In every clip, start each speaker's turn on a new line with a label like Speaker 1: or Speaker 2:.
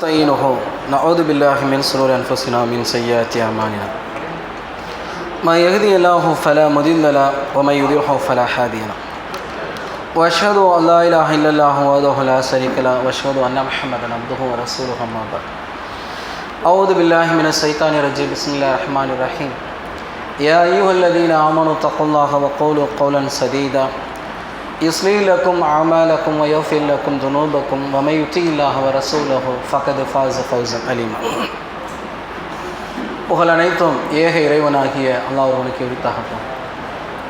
Speaker 1: ونستعينه نعوذ بالله من شرور أنفسنا ومن سيئات أعمالنا. ما يهدي الله فلا مضل له ومن يضلل فلا هادي له. وأشهد أن لا إله إلا الله وحده لا شريك له وأشهد أن محمدا عبده ورسوله أما بعد. أعوذ بالله من الشيطان الرجيم. بسم الله الرحمن الرحيم. يا أيها الذين آمنوا اتقوا الله وقولوا قولا سديدا. يصلي لكم أعمالكم ويغفر لكم ذنوبكم ومن يطع الله ورسوله فقد فاز فوزا عليما புகழ் அனைத்தும் ஏக இறைவனாகிய அல்லாஹ்வுக்கு உரித்தாகட்டும்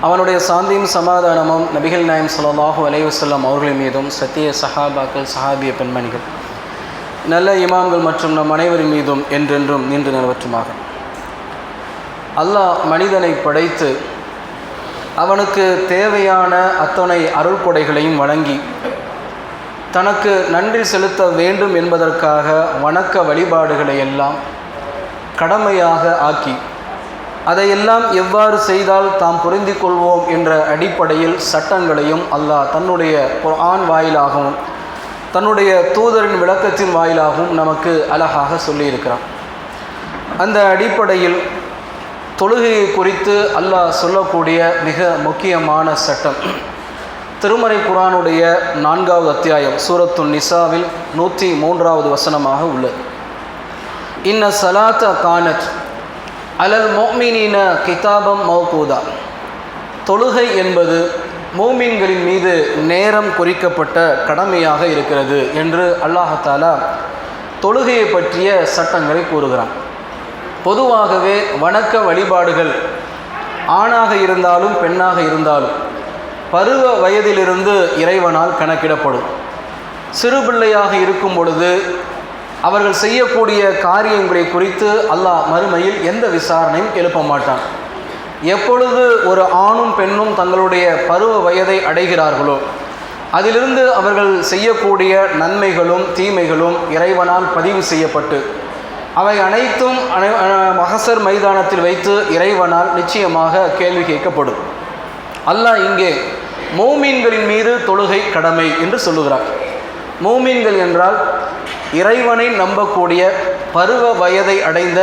Speaker 1: அவனுடைய சாந்தியும் சமாதானமும் நபிகள் நாயம் ஸல்லல்லாஹு அலைஹி வஸல்லம் அவர்கள் மீதும் சத்திய சஹாபாக்கள் சஹாபிய பெண்மணிகள் நல்ல இமாம்கள் மற்றும் நம் அனைவரின் மீதும் என்றென்றும் நின்று நிலவற்றுமாக அல்லாஹ் மனிதனை படைத்து அவனுக்கு தேவையான அத்தனை அருள் கொடைகளையும் வழங்கி தனக்கு நன்றி செலுத்த வேண்டும் என்பதற்காக வணக்க வழிபாடுகளை எல்லாம் கடமையாக ஆக்கி அதையெல்லாம் எவ்வாறு செய்தால் தாம் புரிந்து கொள்வோம் என்ற அடிப்படையில் சட்டங்களையும் அல்லாஹ் தன்னுடைய ஆண் வாயிலாகவும் தன்னுடைய தூதரின் விளக்கத்தின் வாயிலாகவும் நமக்கு அழகாக சொல்லியிருக்கிறான். அந்த அடிப்படையில் தொழுகையை குறித்து அல்லாஹ் சொல்லக்கூடிய மிக முக்கியமான சட்டம். திருமறை குரானுடைய நான்காவது அத்தியாயம் சூரத்து நிசாவில் நூற்றி மூன்றாவது வசனமாக உள்ளது. இன்ன சலாத்த கானத் அலல் மோமினின கிதாபம் மௌகூதா. தொழுகை என்பது மோமீன்களின் மீது நேரம் குறிக்கப்பட்ட கடமையாக இருக்கிறது என்று அல்லாஹாலா தொழுகையை பற்றிய சட்டங்களை கூறுகிறான். பொதுவாகவே வணக்க வழிபாடுகள் ஆணாக இருந்தாலும் பெண்ணாக இருந்தாலும் பருவ வயதிலிருந்து இறைவனால் கணக்கிடப்படும். சிறு பிள்ளையாக இருக்கும் பொழுது அவர்கள் செய்யக்கூடிய காரியங்களை குறித்து அல்லாஹ் மறுமையில் எந்த விசாரணையும் எழுப்ப மாட்டான். எப்பொழுது ஒரு ஆணும் பெண்ணும் தங்களுடைய பருவ வயதை அடைகிறார்களோ அதிலிருந்து அவர்கள் செய்யக்கூடிய நன்மைகளும் தீமைகளும் இறைவனால் பதிவு செய்யப்பட்டு அவை அனைத்தும் மகசர் மைதானத்தில் வைத்து இறைவனால் நிச்சயமாக கேள்வி கேட்கப்படும். அல்லாஹ் இங்கே மௌமீன்களின் மீது தொழுகை கடமை என்று சொல்லுகிறார். மௌமீன்கள் என்றால் இறைவனை நம்பக்கூடிய பருவ வயதை அடைந்த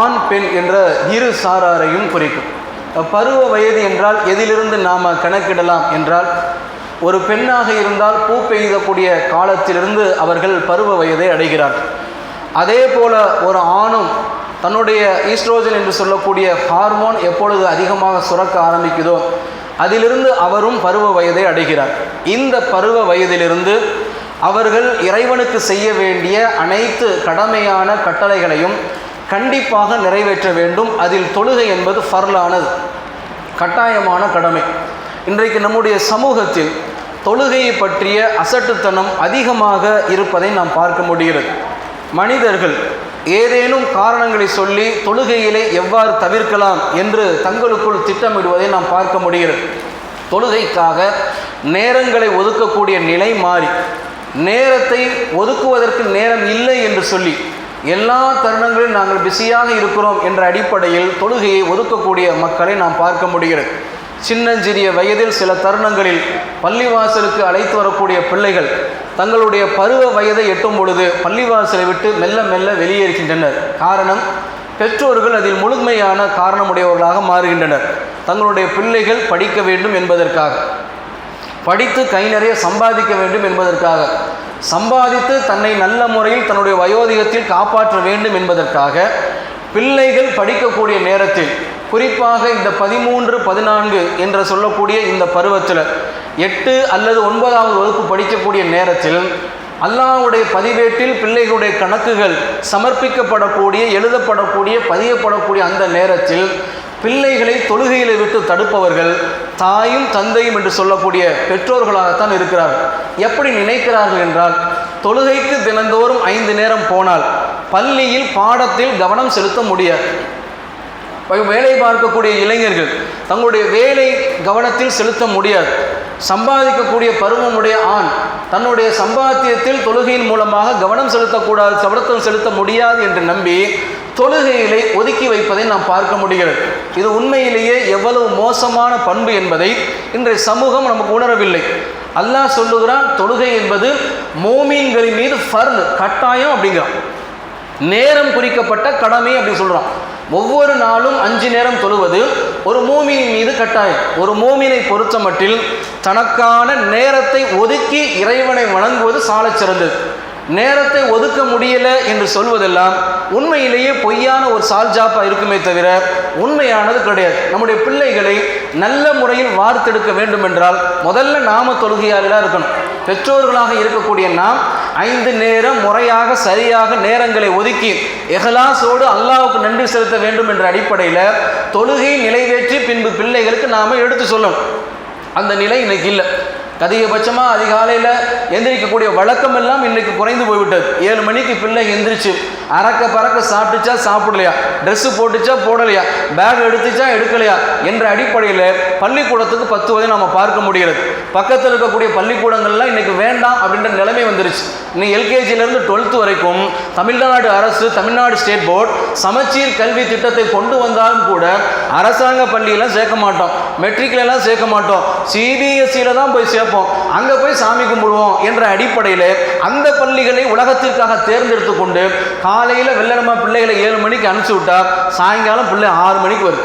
Speaker 1: ஆண் பெண் என்ற இரு சாராரையும் குறிக்கும். பருவ வயது என்றால் எதிலிருந்து நாம் கணக்கிடலாம் என்றால் ஒரு பெண்ணாக இருந்தால் பூ பெய்தக்கூடிய காலத்திலிருந்து அவர்கள் பருவ வயதை அடைகிறார்கள். அதே போல ஒரு ஆணும் தன்னுடைய ஈஸ்ட்ரோஜன் என்று சொல்லக்கூடிய ஹார்மோன் எப்பொழுது அதிகமாக சுரக்க ஆரம்பிக்குதோ அதிலிருந்து அவரும் பருவ வயதை அடைகிறார். இந்த பருவ வயதிலிருந்து அவர்கள் இறைவனுக்கு செய்ய வேண்டிய அனைத்து கடமையான கட்டளைகளையும் கண்டிப்பாக நிறைவேற்ற வேண்டும். அதில் தொழுகை என்பது ஃபர்லானது கட்டாயமான கடமை. இன்றைக்கு நம்முடைய சமூகத்தில் தொழுகையை பற்றிய அசட்டுத்தனம் அதிகமாக இருப்பதை நாம் பார்க்க முடிகிறது. மனிதர்கள் ஏதேனும் காரணங்களை சொல்லி தொழுகையிலே எவ்வாறு தவிர்க்கலாம் என்று தங்களுக்குள் திட்டமிடுவதை நாம் பார்க்க முடிகிறது. தொழுகைக்காக நேரங்களை ஒதுக்கக்கூடிய நிலை மாறி நேரத்தை ஒதுக்குவதற்கு நேரம் இல்லை என்று சொல்லி எல்லா தருணங்களிலும் நாங்கள் பிஸியாக இருக்கிறோம் என்ற அடிப்படையில் தொழுகையை ஒதுக்கக்கூடிய மக்களை நாம் பார்க்க முடிகிறது. சின்னஞ்சிறிய வயதில் சில தருணங்களில் பள்ளிவாசலுக்கு அழைத்து வரக்கூடிய பிள்ளைகள் தங்களுடைய பருவ வயதை எட்டும் பொழுது பள்ளிவாசலை விட்டு மெல்ல மெல்ல வெளியேறுகின்றனர். காரணம் பெற்றோர்கள் அதில் முழுமையான காரணமுடையவர்களாக மாறுகின்றனர். தங்களுடைய பிள்ளைகள் படிக்க வேண்டும் என்பதற்காக. படித்து கை நிறைய சம்பாதிக்க வேண்டும் என்பதற்காக. சம்பாதித்து தன்னை நல்ல முறையில் தன்னுடைய வயோதிகத்தில் காப்பாற்ற வேண்டும் என்பதற்காக பிள்ளைகள் படிக்கக்கூடிய நேரத்தில் குறிப்பாக இந்த பதிமூன்று பதினான்கு என்று சொல்லக்கூடிய இந்த பருவத்தில் எட்டு அல்லது ஒன்பதாவது வகுப்பு படிக்கக்கூடிய நேரத்தில் அல்லாவுடைய பதிவேட்டில் பிள்ளைகளுடைய கணக்குகள் சமர்ப்பிக்கப்படக்கூடிய எழுதப்படக்கூடிய பதியப்படக்கூடிய அந்த நேரத்தில் பிள்ளைகளை தொழுகையில் விட்டு தடுப்பவர்கள் தாயும் தந்தையும் என்று சொல்லக்கூடிய பெற்றோர்களாகத்தான் இருக்கிறார்கள். எப்படி நினைக்கிறார்கள் என்றால் தொழுகைக்கு தினந்தோறும் ஐந்து நேரம் போனால் பள்ளியில் பாடத்தில் கவனம் செலுத்த முடியாது. வேலை பார்க்கக்கூடிய இளைஞர்கள் தங்களுடைய வேலை கவனத்தில் செலுத்த முடியாது. சம்பாதிக்கக்கூடிய பருவமுடைய ஆண் தன்னுடைய சம்பாத்தியத்தில் தொழுகையின் மூலமாக கவனம் செலுத்தக்கூடாது சவரத்தம் செலுத்த முடியாது என்று நம்பி தொழுகைகளை ஒதுக்கி வைப்பதை நாம் பார்க்க முடிகிறது. இது உண்மையிலேயே எவ்வளவு மோசமான பண்பு என்பதை இன்றைய சமூகம் நமக்கு உணரவில்லை. அல்லாஹ் சொல்லுகிறான் தொழுகை என்பது மோமீன்களின் மீது ஃபர்ல் கட்டாயம் அப்படிங்கிறான். நேரம் குறிக்கப்பட்ட கடமை அப்படின்னு சொல்கிறான் ஒவ்வொரு நாளும் அஞ்சு நேரம் தொழுவது ஒரு மூமியின் மீது கட்டாயம். ஒரு மூமினை பொறுத்த மட்டில் தனக்கான நேரத்தை ஒதுக்கி இறைவனை வணங்குவது சாலச் சிறந்தது நேரத்தை ஒதுக்க முடியல என்று சொல்வதெல்லாம் உண்மையிலேயே பொய்யான ஒரு சால்ஜாப்பா இருக்குமே தவிர உண்மையானது கிடையாது. நம்முடைய பிள்ளைகளை நல்ல முறையில் வார்த்தெடுக்க வேண்டும் என்றால் முதல்ல நாம தொழுகையாளராக இருக்கணும். பெற்றோர்களாக இருக்கக்கூடிய நாம் ஐந்து நேரம் முறையாக சரியாக நேரங்களை ஒதுக்கி எஹலாசோடு அல்லாவுக்கு நன்றி செலுத்த வேண்டும் என்ற அடிப்படையில் தொழுகை நிறைவேற்றி பின்பு பிள்ளைகளுக்கு நாம் எடுத்து சொல்லணும். அந்த நிலை இன்னைக்கு இல்லை. அதிகபட்சமாக அதிகாலையில் எந்திரிக்கக்கூடிய வழக்கம் எல்லாம் இன்னைக்கு குறைந்து போய்விட்டது. ஏழு மணிக்கு பிள்ளை எந்திரிச்சு அறக்க பறக்க சாப்பிட்டுச்சா சாப்பிடலையா? ட்ரெஸ்ஸு போட்டுச்சா போடலையா? பேக் எடுத்துச்சா எடுக்கலையா? என்ற அடிப்படையில் பள்ளிக்கூடத்துக்கு பத்து வரை நம்ம பார்க்க முடிகிறது. பக்கத்தில் இருக்கக்கூடிய பள்ளிக்கூடங்கள்லாம் இன்றைக்கி வேண்டாம் அப்படின்ற நிலைமை வந்துருச்சு. இன்னைக்கு எல்கேஜிலேருந்து டுவெல்த்து வரைக்கும் தமிழ்நாடு அரசு தமிழ்நாடு ஸ்டேட் போர்டு சமச்சீர் கல்வி திட்டத்தை கொண்டு வந்தாலும் கூட அரசாங்க பள்ளியெல்லாம் சேர்க்க மாட்டோம். மெட்ரிக்லாம் சேர்க்க மாட்டோம். சிபிஎஸ்சியில் தான் போய் சேர்ப்போம் அங்கே போய் சாமி கும்பிடுவோம் என்ற அடிப்படையில் அந்த பள்ளிகளை உலகத்திற்காக தேர்ந்தெடுத்து கொண்டு காலையில் வெள்ளனமா பிள்ளைகளை ஏழு மணிக்கு அனுப்பிச்சி விட்டா சாயங்காலம் பிள்ளை ஆறு மணிக்கு வருது.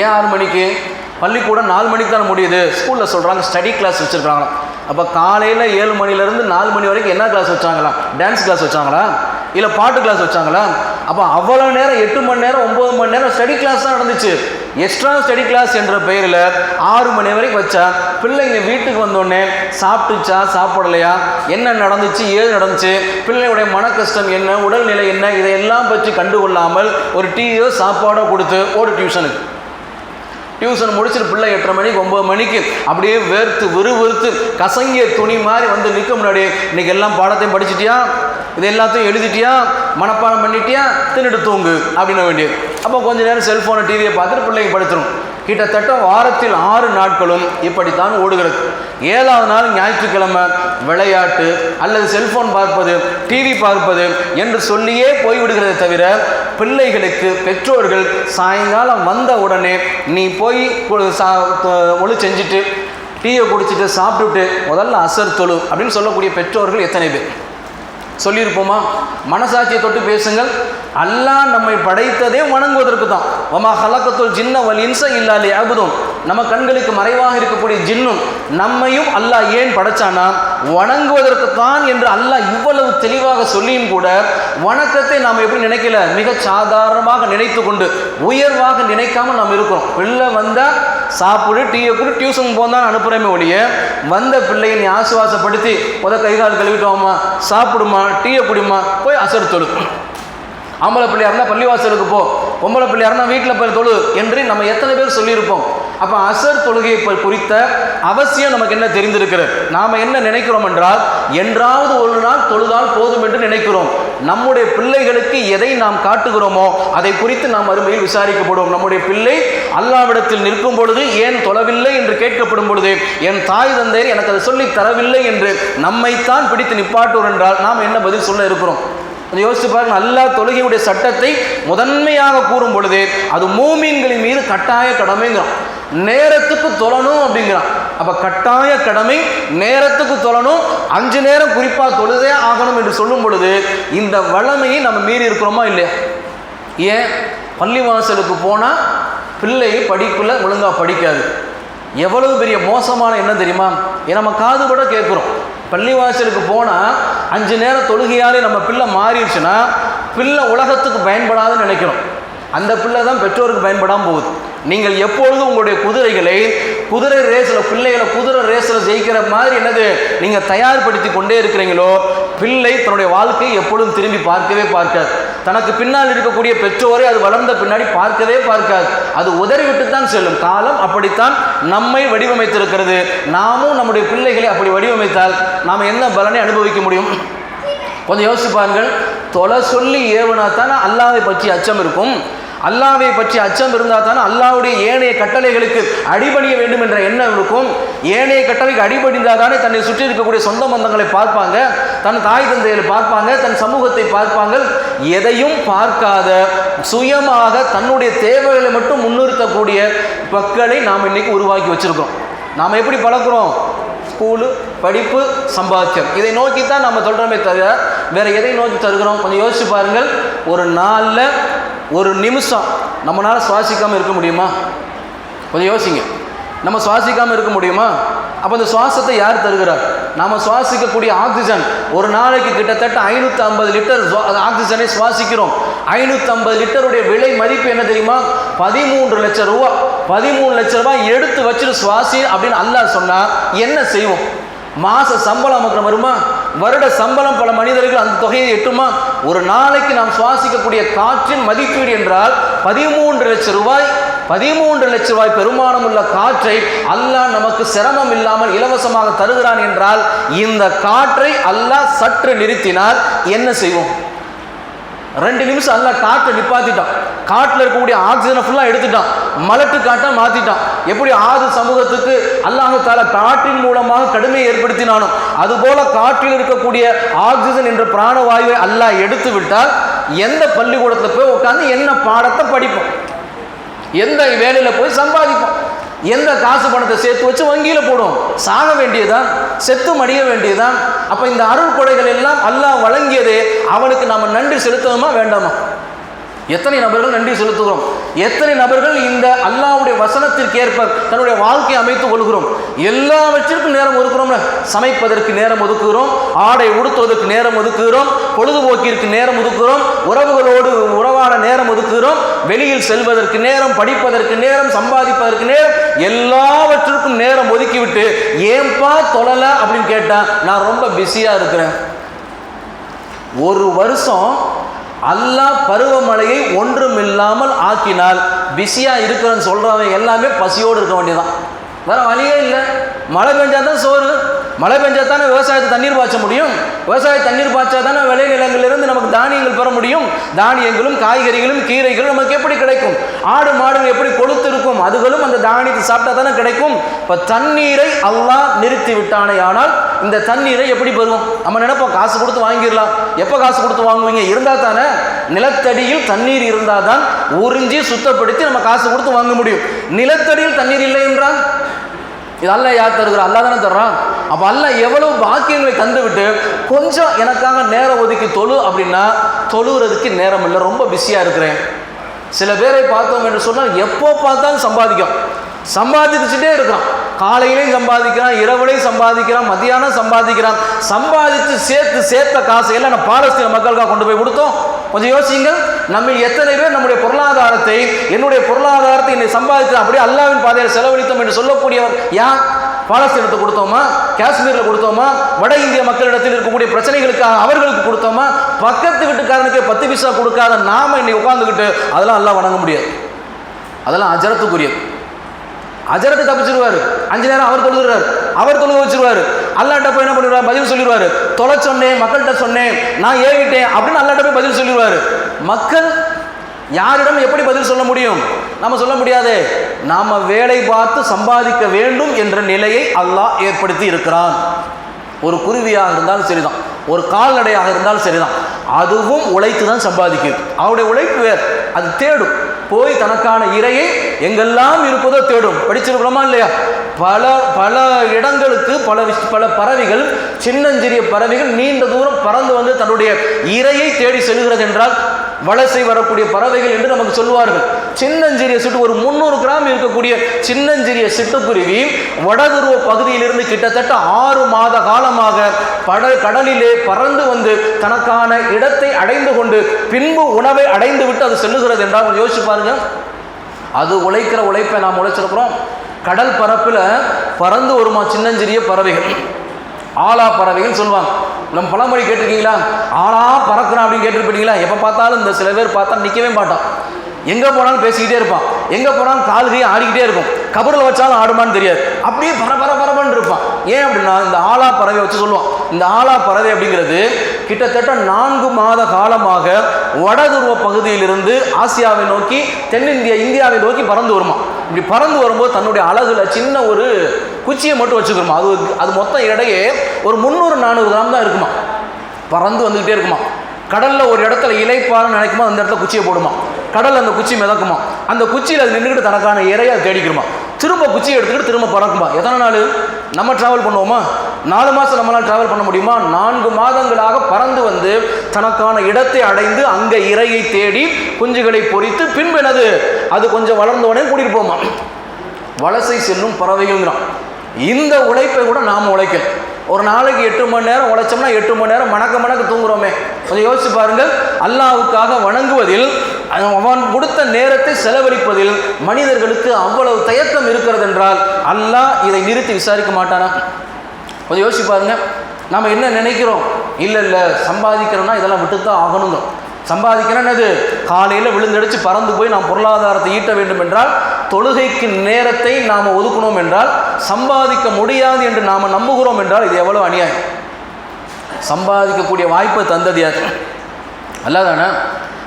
Speaker 1: ஏன் ஆறு மணிக்கு? பள்ளிக்கூடம் நாலு மணிக்கு தானே முடியுது. ஸ்கூலில் சொல்கிறாங்க ஸ்டடி கிளாஸ் வச்சுருக்காங்களாம் அப்போ காலையில் ஏழு மணிலேருந்து நாலு மணி வரைக்கும் என்ன கிளாஸ் வச்சாங்களா டான்ஸ் கிளாஸ் வச்சாங்களா? இல்லை பாட்டு கிளாஸ் வச்சாங்களா? அப்போ அவ்வளோ நேரம் எட்டு மணி நேரம் ஒம்பது மணி நேரம் ஸ்டடி கிளாஸ் தான் நடந்துச்சு. எக்ஸ்ட்ரா ஸ்டடி கிளாஸ் என்ற பெயரில் ஆறு மணி வரைக்கும் வச்சா பிள்ளைங்க வீட்டுக்கு வந்தோடனே சாப்பிட்டுச்சா சாப்பிடலையா? என்ன நடந்துச்சு? ஏது நடந்துச்சு? பிள்ளையுடைய மன கஷ்டம் என்ன? உடல்நிலை என்ன? இதையெல்லாம் பற்றி கண்டுகொள்ளாமல் ஒரு டீயோ சாப்பாடோ கொடுத்து ஓடு டியூஷனுக்கு டியூஷன் முடிச்சுட்டு பிள்ளை எட்டரை மணிக்கு ஒம்பது மணிக்கு அப்படியே வேர்த்து விறுவிறுத்து கசங்கிய துணி மாதிரி வந்து நிற்க முன்னாடி இன்னைக்கு எல்லாம் பாடத்தையும் படிச்சிட்டியா? இது எல்லாத்தையும் எழுதிட்டியா? மனப்பாடம் பண்ணிட்டியா? தின்னுட்டு தூங்கு அப்படின்ன வேண்டியது அப்போ கொஞ்ச நேரம் செல்ஃபோனை டிவியை பார்த்துட்டு பிள்ளைங்க படுத்துரும். கிட்டத்தட்ட வாரத்தில் ஆறு நாட்களும் இப்படித்தான் ஓடுகிறது. ஏழாவது நாள் ஞாயிற்றுக்கிழமை விளையாட்டு அல்லது செல்போன் பார்ப்பது டிவி பார்ப்பது என்று சொல்லியே போய்விடுகிறதே தவிர பிள்ளைகளுக்கு பெற்றோர்கள் சாயங்காலம் வந்த உடனே நீ போய் சா- ஒளி செஞ்சுட்டு டீயை குடிச்சிட்டு சாப்பிட்டுட்டு முதல்ல அசர் தொழு அப்படின்னு சொல்லக்கூடிய பெற்றோர்கள் எத்தனை பேர்? சொல்லியிருப்போமா? மனசாட்சியை தொட்டு பேசுங்கள். அல்லாஹ் நம்மை படைத்ததே வணங்குவதற்கு தான் ஒமா ஹலக்கத்துள் ஜின்ன வல் இன்ச இல்லாலே அபுதும் நம்ம கண்களுக்கு மறைவாக இருக்கக்கூடிய ஜின்னும் நம்மையும் அல்லாஹ் ஏன் படைச்சானா? வணங்குவதற்கு தான் என்று அல்லாஹ் இவ்வளவு தெளிவாக சொல்லியும் கூட வணக்கத்தை நாம் எப்படி நினைக்கல? மிக சாதாரணமாக நினைத்து கொண்டு உயர்வாக நினைக்காம நாம் இருக்கிறோம். பிள்ளை வந்தால் சாப்பிடு டீயை கூட டியூஷன் போந்தான் அனுப்புறமே ஒழிய வந்த பிள்ளையை நீ ஆசுவாசப்படுத்தி முத கை கால் சாப்பிடுமா டீயை குடிமா போய் அசர் தொழு ஆம்பளை பிள்ளையா இருந்தால் பள்ளிவாசலுக்கு போ. பொம்பளை பிள்ளையா இருந்தால் வீட்டில் போய் தொழு என்று நம்ம எத்தனை பேர் சொல்லியிருப்போம். அப்போ அசர் தொழுகையை குறித்த அவசியம் நமக்கு என்ன தெரிந்திருக்கிறது? நாம் என்ன நினைக்கிறோம் என்றால் என்றாவது ஒரு நாள் தொழுதால் போதும் என்று நினைக்கிறோம். நம்முடைய பிள்ளைகளுக்கு எதை நாம் காட்டுகிறோமோ அதை குறித்து நாம் அருமையில் விசாரிக்கப்படுவோம். நம்முடைய பிள்ளை அல்லாவிடத்தில் நிற்கும் பொழுது ஏன் தொழவில்லை? என்று கேட்கப்படும் பொழுது என் தாய் தந்தையர் எனக்கு அதை சொல்லி தரவில்லை என்று நம்மைத்தான் பிடித்து நிப்பாட்டுவோம் என்றால் நாம் என்ன பதில் சொல்ல இருக்கிறோம்? அதை யோசிச்சு பாருங்க அல்லா தொழுகையுடைய சட்டத்தை முதன்மையாக கூறும் பொழுது அது மூமீன்களின் மீது கட்டாய கடமைங்கிறான். நேரத்துக்கு தொழணும் அப்படிங்கிறான். அப்போ கட்டாய கடமை நேரத்துக்கு தொழணும் அஞ்சு நேரம் குறிப்பாக தொழுதே ஆகணும் என்று சொல்லும் பொழுது இந்த வளமையை நம்ம மீறி இருக்கிறோமா இல்லையா? ஏன்? பள்ளிவாசலுக்கு போனால் பிள்ளை படிப்புல ஒழுங்காக படிக்காது. எவ்வளவு பெரிய மோசமான என்ன தெரியுமா? ஏன் நம்ம காது கூட கேட்குறோம். பள்ளிவாசலுக்கு போனால் அஞ்சு நேரம் தொழுகையாலே நம்ம பிள்ளை மாறிடுச்சுன்னா பிள்ளை உலகத்துக்கு பயன்படாதுன்னு நினைக்கிறோம் அந்த பிள்ளை தான் பெற்றோருக்கு பயன்படாமல் போகுது. நீங்கள் எப்பொழுதும் உங்களுடைய குதிரைகளை குதிரை ரேஸில் பிள்ளைகளை குதிரை ரேஸில் ஜெயிக்கிற மாதிரி என்னது நீங்கள் தயார்படுத்தி கொண்டே இருக்கிறீங்களோ பிள்ளை தன்னுடைய வாழ்க்கையை எப்பொழுதும் திரும்பி பார்க்கவே பார்க்காது. தனக்கு பின்னால் இருக்கக்கூடிய பெற்றோரை அது வளர்ந்த பின்னாடி பார்க்கவே பார்க்காது. அது உதறிவிட்டு தான் செல்லும். காலம் அப்படித்தான் நம்மை வடிவமைத்திருக்கிறது. நாமும் நம்முடைய பிள்ளைகளை அப்படி வடிவமைத்தால் நாம் என்ன பலனை அனுபவிக்க முடியும்? கொஞ்சம் யோசிப்பார்கள் பாருங்கள். தொலை சொல்லி ஏவுனா தானே அல்லாவை பற்றி அச்சம் இருக்கும். அல்லாவை பற்றி அச்சம் இருந்தால் தானே அல்லாவுடைய ஏனைய கட்டளைகளுக்கு அடிபணிய வேண்டும் என்ற எண்ணம் இருக்கும். ஏனைய கட்டளைக்கு அடிபணிந்தால் தானே தன்னை சுற்றி இருக்கக்கூடிய சொந்த பந்தங்களை பார்ப்பாங்க தன் தாய் தந்தைகளை பார்ப்பாங்க தன் சமூகத்தை பார்ப்பாங்க. எதையும் பார்க்காத சுயமாக தன்னுடைய தேவைகளை மட்டும் முன்னிறுத்தக்கூடிய மக்களை நாம் இன்னைக்கு உருவாக்கி வச்சிருக்கோம் நாம் எப்படி பழக்கிறோம் ஸ்கூலு படிப்பு சம்பாத்தியம். இதை நோக்கி தான் நம்ம சொல்கிறோமே தவிர வேற எதை நோக்கி தருகிறோம்? கொஞ்சம் யோசிச்சு பாருங்கள். ஒரு நாளில் ஒரு நிமிஷம் நம்மளால் சுவாசிக்காமல் இருக்க முடியுமா? கொஞ்சம் யோசிங்க. நம்ம சுவாசிக்காமல் இருக்க முடியுமா? அப்போ அந்த சுவாசத்தை யார் தருகிறார்? நாம் சுவாசிக்கக்கூடிய ஆக்சிஜன். ஒரு நாளைக்கு கிட்டத்தட்ட ஐநூற்றி ஐம்பது லிட்டர் ஆக்சிஜனை சுவாசிக்கிறோம். ஐநூற்றி ஐம்பது லிட்டருடைய விலை மதிப்பு என்ன தெரியுமா? பதிமூன்று லட்சம் ரூபா. பதிமூணு லட்சம் ரூபாய் எடுத்து வச்சுட்டு சுவாசி அப்படின்னு அல்லாஹ் சொன்னால் என்ன செய்வோம்? மாத சம்பளம் நமக்கு வருமா? வருட சம்பளம் பல மனிதர்கள் அந்த தொகையை எட்டுமா? ஒரு நாளைக்கு நாம் சுவாசிக்கக்கூடிய காற்றின் மதிப்பீடு என்றால் பதிமூன்று லட்சம் ரூபாய். பதிமூன்று லட்சம் ரூபாய் பெருமானம் உள்ள காற்றை அல்லாஹ் நமக்கு சிரமம் இல்லாமல் இலவசமாக தருகிறான் என்றால் இந்த காற்றை அல்லாஹ் சற்று நிறுத்தினால் என்ன செய்வோம்? ரெண்டு நிமிஷம் அல்லாஹ் காற்றை நிப்பாத்திட்டான். காட்டில் இருக்கக்கூடிய ஆக்சிஜனை ஃபுல்லாக எடுத்துட்டான். மலட்டு காட்டை மாற்றிட்டான் எப்படி ஆறு சமூகத்துக்கு அல்லாஹு தால காற்றின் மூலமாக கடுமையை ஏற்படுத்தினானோ அதுபோல காற்றில் இருக்கக்கூடிய ஆக்சிஜன் என்ற பிராணவாயுவை அல்லாஹ் எடுத்து விட்டால் எந்த பள்ளிக்கூடத்தில் போய் உட்காந்து என்ன பாடத்தை படிப்போம்? எந்த வேலையில் போய் சம்பாதிப்போம்? எந்த காசு பணத்தை சேர்த்து வச்சு வங்கியில் போடும்? சாக வேண்டியதுதான் செத்து மடிய வேண்டியதுதான். அப்போ இந்த அருள் கொடைகள் எல்லாம் அல்லாஹ் வழங்கியதே அவனுக்கு நாம் நன்றி செலுத்தணுமா வேண்டாமா? எத்தனை நபர்கள் நன்றி செலுத்துகிறோம்? எத்தனை நபர்கள் இந்த அல்லாவுடைய வசனத்திற்கு ஏற்ப தன்னுடைய வாழ்க்கையை அமைத்துக் கொள்கிறோம்? எல்லாவற்றிற்கும் நேரம் ஒதுக்குறோம்ல? சமைப்பதற்கு நேரம் ஒதுக்குகிறோம். ஆடை உடுத்துவதற்கு நேரம் ஒதுக்குகிறோம். பொழுதுபோக்கிற்கு நேரம் ஒதுக்குகிறோம். உறவுகளோடு உறவாட நேரம் ஒதுக்குகிறோம். வெளியில் செல்வதற்கு நேரம் படிப்பதற்கு நேரம் சம்பாதிப்பதற்கு நேரம் எல்லாவற்றிற்கும் நேரம் ஒதுக்கிவிட்டு ஏன்பா தொழலை அப்படின்னு கேட்டால் நான் ரொம்ப பிஸியாக இருக்கிறேன். ஒரு வருஷம் அல்லாஹ் பருவமழையை ஒன்றுமில்லாமல் ஆக்கினால் பிஸியாக இருக்கிறேன்னு சொல்கிறவன் எல்லாமே பசியோடு இருக்க வேண்டியதான் வேற வழியே இல்லை. மழை பெஞ்சால் தான் சோறு. மழை பெஞ்சா தானே விவசாயத்தை தண்ணீர் பாய்ச்ச முடியும்? விவசாய தண்ணீர் பாய்ச்சா தானே விளைநிலங்களிலிருந்து நமக்கு தானியங்கள் பெற முடியும்? தானியங்களும் காய்கறிகளும் கீரைகளும் நமக்கு எப்படி கிடைக்கும்? ஆடு மாடுகள் எப்படி கொளுத்து இருக்கும் அதுகளும் அந்த தானியத்தை சாப்பிட்டா தானே கிடைக்கும்? இப்போ தண்ணீரை அல்லாஹ் நிறுத்தி விட்டானே ஆனால் இந்த தண்ணீரை எப்படி பெறுவோம்? நம்ம நினைப்போம் காசு கொடுத்து வாங்கிடலாம். எப்போ காசு கொடுத்து வாங்குவீங்க? இருந்தால் தானே நிலத்தடியில் தண்ணீர் இருந்தால் தான் உறிஞ்சி சுத்தப்படுத்தி நம்ம காசு கொடுத்து வாங்க முடியும். நிலத்தடியில் தண்ணீர் இல்லை என்றால்? இது அல்ல யார் தருகிறா? அல்லா தானே தர்றான். அப்போ அல்ல எவ்வளவு பாக்கியங்களை தந்துவிட்டு கொஞ்சம் எனக்காக நேரம் ஒதுக்கி தொழு அப்படின்னா தொழுகிறதுக்கு நேரம் இல்லை. ரொம்ப பிஸியாக இருக்கிறேன். சில பேரை பார்த்தோம் என்று சொன்னால் எப்போ பார்த்தாலும் சம்பாதிக்கும். சம்பாதிச்சுட்டே இருக்கான். காலையிலையும் சம்பாதிக்கிறான் இரவுலையும் சம்பாதிக்கிறான் மத்தியானம் சம்பாதிக்கிறான். சம்பாதித்து சேர்த்து சேர்த்த காசையெல்லாம் நம்ம பாலஸ்தீன மக்களுக்காக கொண்டு போய் கொடுத்தோம். கொஞ்சம் யோசிங்க நம்ம எத்தனை பேர் நம்முடைய பொருளாதாரத்தை என்னுடைய பொருளாதாரத்தை என்னை சம்பாதித்து அப்படியே அல்லாவின் பாதையில் செலவழித்தோம் என்று சொல்லக்கூடியவர் யார்? பாலஸ்தீனத்தை கொடுத்தோமா? காஷ்மீரில் கொடுத்தோமா? வட இந்திய மக்களிடத்தில் இருக்கக்கூடிய பிரச்சனைகளுக்காக அவர்களுக்கு கொடுத்தோமா? பக்கத்து வீட்டுக்காரனுக்கே பத்து பைசா கொடுக்காத நாம இன்னைக்கு உட்காந்துக்கிட்டு அதெல்லாம் எல்லாம் வணங்க முடியாது. அதெல்லாம் அஜரத்துக்குரியது. அஜரத்தை தப்பிச்சிருவாரு. அஞ்சு நேரம் அவர் தொழுகிறார். அவர் தொழுக வச்சிருவாரு. அல்லாட்ட போய் என்ன பண்ணிடுவார்? பதில் சொல்லிடுவாரு. தொலை சொன்னேன் மக்கள்கிட்ட சொன்னேன் நான் ஏவிட்டேன் அப்படின்னு அல்லாட்ட போய் பதில் சொல்லிடுவாரு. மக்கள் யாரிடம் எப்படி பதில் சொல்ல முடியும்? நம்ம சொல்ல முடியாதே. நாம வேலை பார்த்து சம்பாதிக்க வேண்டும் என்ற நிலையை அல்லாஹ் ஏற்படுத்தி இருக்கிறான். ஒரு குருவியாக இருந்தாலும் சரிதான். ஒரு கால்நடையாக இருந்தாலும் சரிதான். அதுவும் உழைத்து தான் சம்பாதிக்கும். அவருடைய உழைப்பு வேறு. அது தேடும். போய் தனக்கான இரையை எங்கெல்லாம் இருப்பதோ தேடும். படிச்சிருக்கிறோமா இல்லையா? பல பல இடங்களுக்கு பல பல பறவைகள் சின்னஞ்சிறிய பறவைகள் நீண்ட தூரம் பறந்து வந்து தன்னுடைய இறையை தேடி செல்கிறது என்றால் வலசை வரக்கூடிய பறவைகள் என்று நமக்கு சொல்வார்கள் சின்னஞ்சிறிய சிட்டு ஒரு முந்நூறு கிராம் இருக்கக்கூடிய சின்னஞ்சிறிய சிட்டுக்குருவி வடதுருவ பகுதியிலிருந்து கிட்டத்தட்ட ஆறு மாத காலமாக பட கடலிலே பறந்து வந்து தனக்கான இடத்தை அடைந்து கொண்டு பின்பு உணவை அடைந்து விட்டு அது செல்லுகிறது என்றால் யோசிச்சு பாருங்க. அது உழைக்கிற உழைப்பை நாம் உழைச்சிருக்கிறோம். கடல் பரப்பில் பறந்து வருமா சின்னஞ்சிறிய பறவைகள்? ஆலா பறவைகள் சொல்லுவாங்க. நம்ம பழமொழி கேட்டிருக்கீங்களா? ஆளா பறக்கிறான் அப்படின்னு கேட்டிருப்பீங்களா? எப்போ பார்த்தாலும் இந்த சில பேர் பார்த்தா நிற்கவே மாட்டான். எங்கே போனாலும் பேசிக்கிட்டே இருப்பான். எங்கே போனாலும் கால் ஆடிக்கிட்டே இருக்கும். கபரில் வச்சாலும் ஆடுமான்னு தெரியாது. அப்படியே பர பர பரபரன்னு இருப்பான். ஏன் அப்படின்னா இந்த ஆலா பறவை வச்சு சொல்லுவான். இந்த ஆலா பறவை அப்படிங்கிறது கிட்டத்தட்ட நான்கு மாத காலமாக வடதுருவ பகுதியிலிருந்து ஆசியாவை நோக்கி தென்னிந்திய இந்தியாவை நோக்கி பறந்து வருமா இப்படி பறந்து வரும்போது தன்னுடைய அழகில் சின்ன ஒரு குச்சியை மட்டும் வச்சுக்கிறோமா? அது அது மொத்தம் எடையே ஒரு முந்நூறு நானூறு கிராம் தான் இருக்குமா? பறந்து வந்துக்கிட்டே இருக்குமா? கடலில் ஒரு இடத்துல இலைப்பாருன்னு நினைக்குமா? அந்த இடத்துல குச்சியை போடுமா? கடல் அந்த குச்சி மிதக்குமா? அந்த குச்சியில் அது நின்றுக்கிட்டு தனக்கான இறையை தேடிக்கிறோமா திரும்ப குச்சியை எடுத்துக்கிட்டு திரும்ப பறக்குமா எத்தனை நாள்? நம்ம டிராவல் பண்ணுவோமா? நாலு மாதம் நம்மளால் டிராவல் பண்ண முடியுமா? நான்கு மாதங்களாக பறந்து வந்து தனக்கான இடத்தை அடைந்து அங்கே இறையை தேடி குஞ்சுகளை பொறித்து பின்பு என்னது? அது கொஞ்சம் வளர்ந்த உடனே கூட்டிட்டு போமா வலசை செல்லும் பறவைகள்ங்கிறான் இந்த உழைப்பை கூட நாம் உழைக்கல ஒரு நாளைக்கு எட்டு மணி நேரம் உழைச்சோம்னா எட்டு மணி நேரம் மணக்க மணக்க தூங்குறோமே. கொஞ்சம் யோசிச்சு பாருங்கள். அல்லாவுக்காக வணங்குவதில் அவன் கொடுத்த நேரத்தை செலவழிப்பதில் மனிதர்களுக்கு அவ்வளவு தயக்கம் இருக்கிறது என்றால் அல்லாஹ் இதை நிறுத்தி விசாரிக்க மாட்டானா? கொஞ்சம் யோசிச்சு பாருங்க. நம்ம என்ன நினைக்கிறோம்? இல்லை இல்லை சம்பாதிக்கிறோம்னா இதெல்லாம் விட்டு தான் ஆகணுங்க. சம்பாதிக்கணும் என்னது? காலையில் விழுந்தடிச்சு பறந்து போய் நாம் பொருளாதாரத்தை ஈட்ட வேண்டும் என்றால் தொழுகைக்கு நேரத்தை நாம் ஒதுக்கணும் என்றால் சம்பாதிக்க முடியாது என்று நாம் நம்புகிறோம் என்றால் இது எவ்வளோ அநியாயம்? சம்பாதிக்கக்கூடிய வாய்ப்பை தந்தது யார்? அல்லாதானே?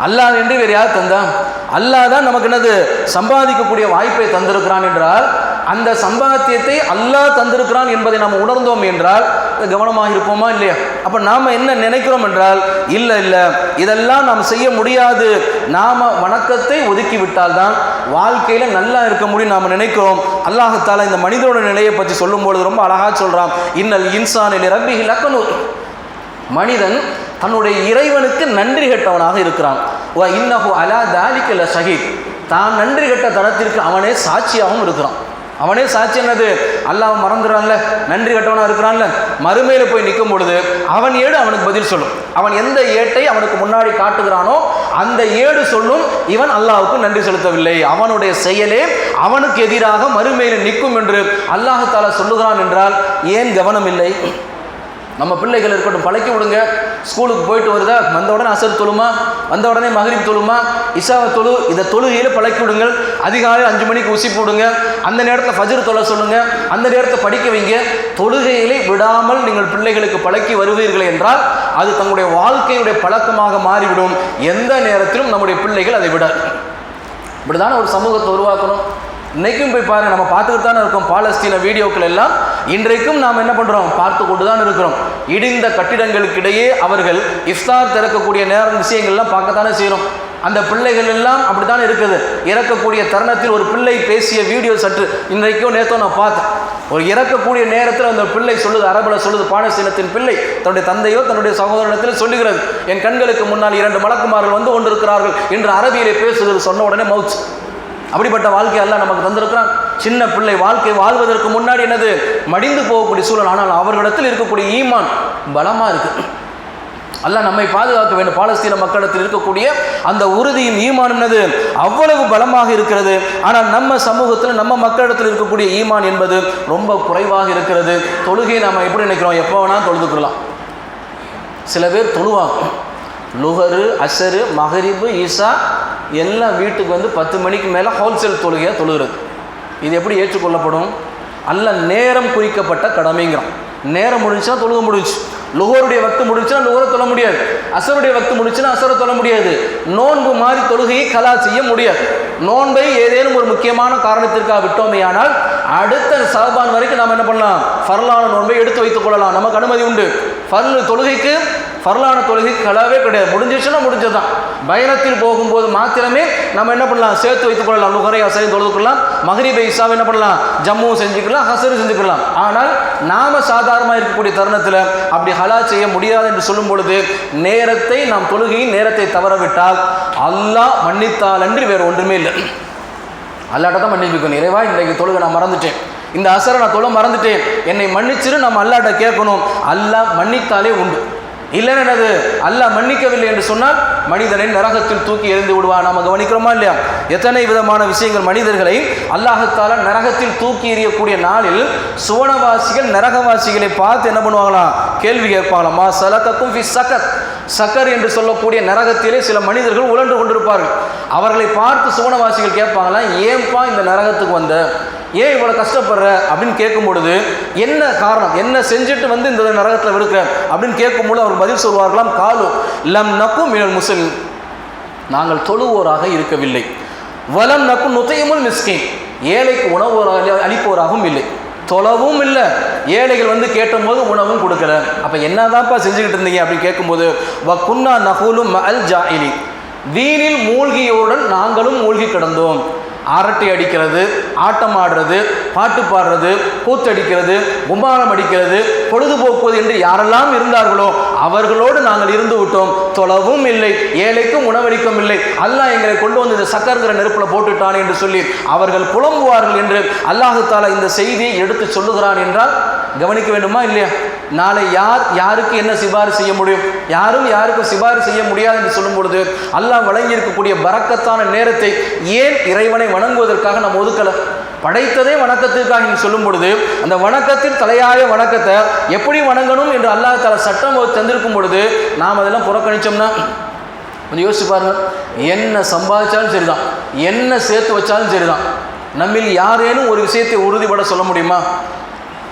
Speaker 1: அல்லாஹ் என்று வேறு யார் தந்தான்? அல்லாதான் நமக்கு என்னது? சம்பாதிக்கக்கூடிய வாய்ப்பை தந்திருக்கிறான் என்றால் அந்த சம்பாத்தியத்தை அல்லாஹ் தந்திருக்கிறான் என்பதை நாம் உணர்ந்தோம் என்றால் கவனமாக இருப்போமா இல்லையா? அப்போ நாம் என்ன நினைக்கிறோம் என்றால் இல்லை இல்லை இதெல்லாம் நாம் செய்ய முடியாது. நாம் வணக்கத்தை ஒதுக்கிவிட்டால் தான் வாழ்க்கையில் நல்லா இருக்க முடியும் நாம் நினைக்கிறோம். அல்லாஹத்தால் இந்த மனிதனோட நிலையை பற்றி சொல்லும்பொழுது ரொம்ப அழகாக சொல்கிறான் இன்னல் இன்சானில் ரப்பி லக்கனூர். மனிதன் தன்னுடைய இறைவனுக்கு நன்றி கெட்டவனாக இருக்கிறான். வ இன்னஹு அலா தாலிக்கல ஷஹீத் தான் நன்றி கெட்ட தனத்திற்கு அவனே சாட்சியாகவும் இருக்கிறான். அவனே சாட்சி என்னது? அல்லாஹ் மறந்துடுறான்ல நன்றி கட்டவனாக இருக்கிறான்ல? மறுமையில் போய் நிற்கும் பொழுது அவன் ஏடு அவனுக்கு பதில் சொல்லும். அவன் எந்த ஏட்டை அவனுக்கு முன்னாடி காட்டுகிறானோ அந்த ஏடு சொல்லும். இவன் அல்லாஹ்வுக்கு நன்றி செலுத்தவில்லை. அவனுடைய செயலே அவனுக்கு எதிராக மறுமையில் நிற்கும் என்று அல்லாஹால சொல்லுகிறான் என்றால் ஏன் கவனம் இல்லை நம்ம பிள்ளைகள் இருக்கட்டும் பழக்கி விடுங்க. ஸ்கூலுக்கு போயிட்டு வருதா? வந்த உடனே அசர் தொழுமா? வந்த உடனே மகரிப் தொழுமா? இஷாவை தொழு இதை தொழுகையில் பழக்கி விடுங்கள். அதிகாலை அஞ்சு மணிக்கு உசி போடுங்க. அந்த நேரத்தில் ஃபஜர் தொலை சொல்லுங்க. அந்த நேரத்தை படிக்க வைங்க. தொழுகையிலே விடாமல் நீங்கள் பிள்ளைகளுக்கு பழக்கி வருவீர்கள் என்றால் அது தங்களுடைய வாழ்க்கையுடைய பழக்கமாக மாறிவிடும். எந்த நேரத்திலும் நம்முடைய பிள்ளைகள் அதை விட இப்படிதான ஒரு சமூகத்தை உருவாக்கணும். இன்றைக்கும் போய் பாருங்கள் நம்ம பார்த்துக்கிட்டு தானே இருக்கோம் பாலஸ்தீன வீடியோக்கள் எல்லாம். இன்றைக்கும் நாம் என்ன பண்ணுறோம் பார்த்து கொண்டு தான் இருக்கிறோம். இடிந்த கட்டிடங்களுக்கிடையே அவர்கள் இஃப்தார் திறக்கக்கூடிய நேரம் விஷயங்கள்லாம் பார்க்கத்தானே செய்கிறோம் அந்த பிள்ளைகள் எல்லாம் அப்படித்தான் இருக்குது. இறக்கக்கூடிய தருணத்தில் ஒரு பிள்ளை பேசிய வீடியோ சற்று இன்றைக்கும் நேற்றோ நான் பார்த்தேன். ஒரு இறக்கக்கூடிய நேரத்தில் அந்த பிள்ளை சொல்லுது அரபில் சொல்லுது பாலஸ்தீனத்தின் பிள்ளை தன்னுடைய தந்தையோ தன்னுடைய சகோதரத்தில் சொல்லுகிறது. என் கண்களுக்கு முன்னால் இரண்டு மலக்குமார்கள் வந்து கொண்டிருக்கிறார்கள் என்று அரபியிலே பேசுகிறது சொன்ன உடனே மவுச்சு. அப்படிப்பட்ட வாழ்க்கை எல்லாம் நமக்கு தந்திருக்கிறான். சின்ன பிள்ளை வாழ்க்கை வாழ்வதற்கு முன்னாடி என்னது? மடிந்து போகக்கூடிய சூழல். ஆனால் அவர்களிடத்தில் இருக்கக்கூடிய ஈமான் பலமாக இருக்கு. அல்லாஹ் நம்மை பாதுகாக்க வேண்டும். பாலஸ்தீன மக்களிடத்தில் இருக்கக்கூடிய அந்த உறுதியும் ஈமான் என்னது? அவ்வளவு பலமாக இருக்கிறது. ஆனால் நம்ம சமூகத்தில் நம்ம மக்களிடத்தில் இருக்கக்கூடிய ஈமான் என்பது ரொம்ப குறைவாக இருக்கிறது. தொழுகையை நம்ம எப்படி நினைக்கிறோம்? எப்போ வேணால் தொழுதுக்கலாம் சில பேர் தொழுவாங்க. லுகரு அசரு மகரிபு ஈசா எல்லாம் வீட்டுக்கு வந்து பத்து மணிக்கு மேலே ஹோல்சேல் தொழுகையாக தொழுகிறது. இது எப்படி ஏற்றுக்கொள்ளப்படும்? அல்ல நேரம் குறிக்கப்பட்ட கடமைங்கிறோம் நேரம் முடிஞ்சுன்னா தொழுக முடிஞ்சு லுகருடைய வக்து முடிஞ்சுன்னா லுகரை தொழ முடியாது. அசருடைய வக்து முடிஞ்சுன்னா அசரை தொழ முடியாது. நோன்பு மாதிரி தொழுகையை கலா செய்ய முடியாது. நோன்பை ஏதேனும் ஒரு முக்கியமான காரணத்திற்காக விட்டோமே ஆனால் அடுத்த சஹபான் வரைக்கும் நாம் என்ன பண்ணலாம்? ஃபர்லான நோன்பை எடுத்து வைத்துக் கொள்ளலாம். நமக்கு அனுமதி உண்டு. ஃபர்லு தொழுகைக்கு ஃபர்லான தொழுகை கலாவே கிடையாது. முடிஞ்சிச்சுன்னா முடிஞ்சதுதான். பயணத்தில் போகும்போது மாத்திரமே நம்ம என்ன பண்ணலாம்? சேர்த்து வைத்துக் கொள்ளலாம். நுகரை அசரையும் தொழுதுக்கலாம் மகரிபை இசாவை என்ன பண்ணலாம்? ஜம்மு செஞ்சுக்கலாம் ஹசரு செஞ்சுக்கலாம். ஆனால் நாம சாதாரணமாக இருக்கக்கூடிய தருணத்தில் அப்படி ஹலா செய்ய முடியாது என்று சொல்லும் பொழுது நேரத்தை நாம் தொழுகையின் நேரத்தை தவறவிட்டால் அல்லாஹ் மன்னித்தால் அன்றி வேறு ஒன்றுமே இல்லை. அல்லாட்ட தான் மன்னிப்பிக்கணும். இறைவா இன்றைக்கு தொழுகை நான் மறந்துட்டேன். இந்த அசரை நான் தொழ மறந்துட்டேன். என்னை மன்னிச்சிரு நம்ம அல்லாட்ட கேட்கணும். அல்லாஹ் மன்னித்தாலே உண்டு. இல்லைன்னு என்னது அல்லாஹ் மன்னிக்கவில்லை என்று சொன்னால் மனிதனை நரகத்தில் தூக்கி எறிந்து விடுவான். நாம் கவனிக்கிறோமா இல்லையா? எத்தனை விதமான விஷயங்கள் மனிதர்களை அல்லாஹத்தால நரகத்தில் தூக்கி எறியக்கூடிய நாளில் சுவனவாசிகள் நரகவாசிகளை பார்த்து என்ன பண்ணுவாங்களாம் கேள்வி கேட்பாங்களாம். மா சலக்கக்கும் ஃபி சக்கர் சக்கர் என்று சொல்லக்கூடிய நரகத்திலே சில மனிதர்கள் உழன்று கொண்டிருப்பார்கள். அவர்களை பார்த்து சுவனவாசிகள் கேட்பாங்களாம் ஏன்பா இந்த நரகத்துக்கு வந்த? ஏன் இவ்வளோ கஷ்டப்படுற? அப்படின்னு கேட்கும் பொழுது என்ன காரணம்? என்ன செஞ்சுட்டு வந்து இந்த நரகத்தில் இருக்கிற அப்படின்னு கேட்கும்போது அவர் பதில் சொல்வார்களாம் காலு லம் நக்கும் மினல் நாங்கள் தொழுவோராக இருக்கவில்லை. வலம் நக்கும் நுத்தையமுல் மிஸ்கின். ஏழைக்கு உணவு அளிப்போராகவும் இல்லை. தொலவும் இல்லை. ஏழைகள் வந்து கேட்டபோது உணவும் கொடுக்கல. அப்போ என்னதான்ப்பா செஞ்சுக்கிட்டு இருந்தீங்க? அப்படின்னு கேட்கும்போது வ குன்னா நகுலும் அல் ஜாயிலி. வீணில் மூழ்கியோருடன் நாங்களும் மூழ்கி கிடந்தோம். அரட்டை அடிக்கிறது ஆட்டம் ஆடுறது பாட்டு பாடுறது கூத்தடிக்கிறது கும்பாரம் அடிக்கிறது பொழுதுபோக்குவது என்று யாரெல்லாம் இருந்தார்களோ அவர்களோடு நாங்கள் இருந்து விட்டோம். தொலைவும் இல்லை ஏழைக்கும் உணவளிக்கும் இல்லை. அல்லாஹ் எங்களை கொண்டு வந்து இந்த சக்கரங்கிற நெருப்பில் போட்டுட்டான் என்று சொல்லி அவர்கள் புலம்புவார்கள் என்று அல்லாஹு தாலா இந்த செய்தியை எடுத்து சொல்லுகிறான் என்றால் கவனிக்க வேண்டுமா இல்லையா? நாளை யார் யாருக்கு என்ன சிபாறு செய்ய முடியும்? யாரும் யாருக்கும் சிபாரிசு செய்ய முடியாது என்று சொல்லும் பொழுது அல்லாஹ் வழங்கி இருக்கக்கூடிய பறக்கத்தான நேரத்தை ஏன் இறைவனை வணங்குவதற்காக நம்ம ஒதுக்கலை? படைத்ததே வணக்கத்திற்காக நீங்கள் சொல்லும் பொழுது அந்த வணக்கத்தில் தலையாய வணக்கத்தை எப்படி வணங்கணும் என்று அல்லாஹ் தல சட்டம் தந்திருக்கும் பொழுது நாம் அதெல்லாம் புறக்கணிச்சோம்னா கொஞ்சம் யோசிச்சு பாருங்க. என்ன சம்பாதிச்சாலும் சரிதான். என்ன சேர்த்து வச்சாலும் சரிதான். நம்மில் யாரேனும் ஒரு விஷயத்தை உறுதிப்பட சொல்ல முடியுமா?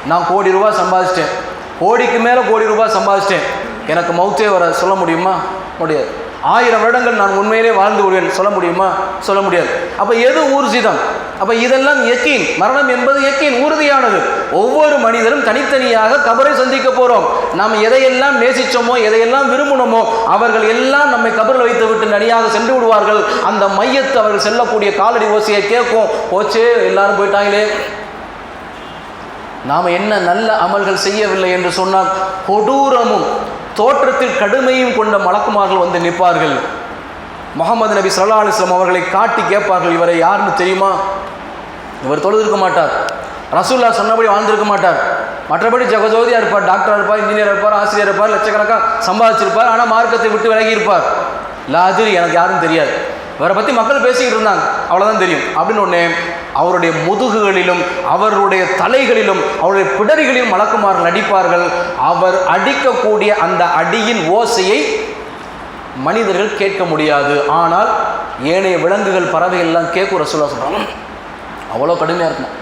Speaker 1: நான் கோடி ரூபாய் சம்பாதிச்சிட்டேன். கோடிக்கு மேலே கோடி ரூபாய் சம்பாதிச்சிட்டேன். எனக்கு மௌத்தே வர சொல்ல முடியுமா? முடியாது. ஆயிரம் வருடங்கள் நான் உண்மையிலே வாழ்ந்து விடுவேன் சொல்ல முடியுமா? சொல்ல முடியாது. அப்போ எது ஊர்ஜிதம்? அப்போ இதெல்லாம் எக்கீன். மரணம் என்பது எக்கீன். உறுதியானது ஒவ்வொரு மனிதரும் தனித்தனியாக கபரை சந்திக்க போகிறோம் நாம் எதையெல்லாம் நேசித்தோமோ எதையெல்லாம் விரும்பினோமோ அவர்கள் எல்லாம் நம்மை கபரில் வைத்து விட்டு நனியாக சென்று விடுவார்கள். அந்த மையத்து அவர்கள் செல்லக்கூடிய காலடி ஓசையை கேட்கும். போச்சே எல்லாரும் போயிட்டாங்களே. நாம் என்ன நல்ல அமல்கள் செய்யவில்லை என்று சொன்னால் கொடூரமும் தோற்றத்தில் கடுமையும் கொண்ட மலக்குமார்கள் வந்து நிற்பார்கள். முகமது நபி சல்லா அலிஸ்லாம் அவர்களை காட்டி கேட்பார்கள் இவரை யாருன்னு தெரியுமா? இவர் தொழுதிருக்க மாட்டார். ரசூல்லா சொன்னபடி வாழ்ந்திருக்க மாட்டார். மற்றபடி ஜெகஜோதியாக இருப்பார் டாக்டராக இருப்பார் இன்ஜினியர் இருப்பார் ஆசிரியர் இருப்பார் லட்சக்கணக்காக சம்பாதிச்சிருப்பார் ஆனால் மார்க்கத்தை விட்டு விலகி இருப்பார். லாதிரி எனக்கு யாரும் தெரியாது. இவரை பற்றி மக்கள் பேசிக்கிட்டு இருந்தாங்க. அவ்வளோதான் தெரியும். அப்படின்னு ஒன்று அவருடைய முதுகுகளிலும் அவருடைய தலைகளிலும் அவருடைய பிடரிகளிலும் மலக்குமார்கள் நடிப்பார்கள். அவர் அடிக்கக்கூடிய அந்த அடியின் ஓசையை மனிதர்கள் கேட்க முடியாது. ஆனால் ஏனைய விலங்குகள் பறவைகள்லாம் கேட்கும் ரசூலா சொல்கிறாங்க அவ்வளோ கடுமையாக இருக்கும்.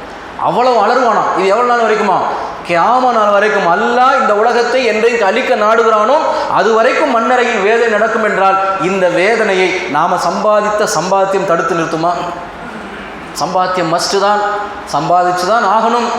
Speaker 1: அவ்வளோ அலறுவானா இது எவ்வளோ நாள் வரைக்குமா? கியாம நாள் வரைக்கும் அல்லாஹ் இந்த உலகத்தை என்றைக்கு அழிக்க நாடுகிறானோ அது வரைக்கும் மண்ணறையில் வேதனை நடக்கும் என்றால் இந்த வேதனையை நாம் சம்பாதித்த சம்பாத்தியம் தடுத்து நிறுத்துமா? சம்பாத்தியம் மஸ்ட்டு தான் சம்பாதிச்சு தான் ஆகணும்.